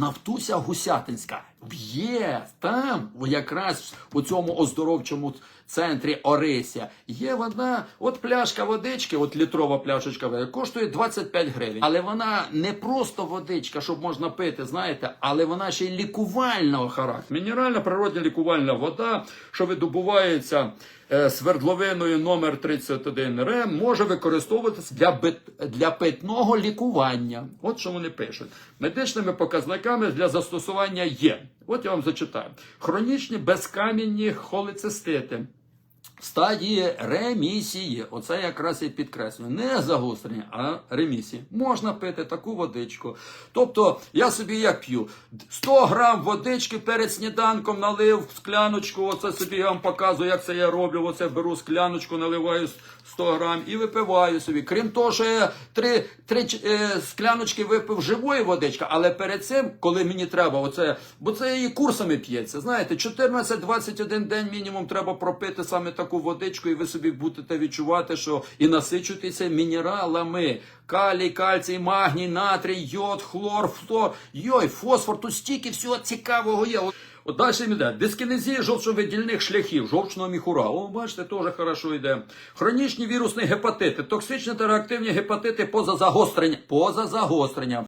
Нафтуся Гусятинська б'є там, якраз у цьому оздоровчому центрі Орися. Є вода, от пляшка водички, от літрова пляшечка води, коштує 25 гривень. Але вона не просто водичка, щоб можна пити, знаєте, але вона ще й лікувального характеру. Мінеральна природня лікувальна вода, що видобувається е, свердловиною номер 31 РЕМ, може використовуватися для, бит- для питного лікування. От що вони пишуть. Медичними показниками для застосування є. От я вам зачитаю. Хронічні безкам'яні холецистити. Стадії ремісії, оце якраз і підкреслюю, не загострення, а ремісії. Можна пити таку водичку. Тобто, я собі як п'ю 100 грам водички перед сніданком налив скляночку. Оце собі я вам показую, як це я роблю. Оце беру скляночку, наливаю 100 грам і випиваю собі. Крім того, що я три, три е, скляночки випив живої водички, але перед цим, коли мені треба, оце, бо це її курсами п'ється. Знаєте, 14-21 день мінімум треба пропити саме таку водичку, і ви собі будете відчувати, що і насичуєтеся мінералами. Калій, кальцій, магній, натрій, йод, хлор, флор, йой, фосфор, тут стільки всього цікавого є. От далі йде. Дискінезія жовчовидільних шляхів, жовчного міхура. О, бачите, теж хорошо йде. Хронічні вірусні гепатити, токсичні та реактивні гепатити поза загострення. Поза загостренням.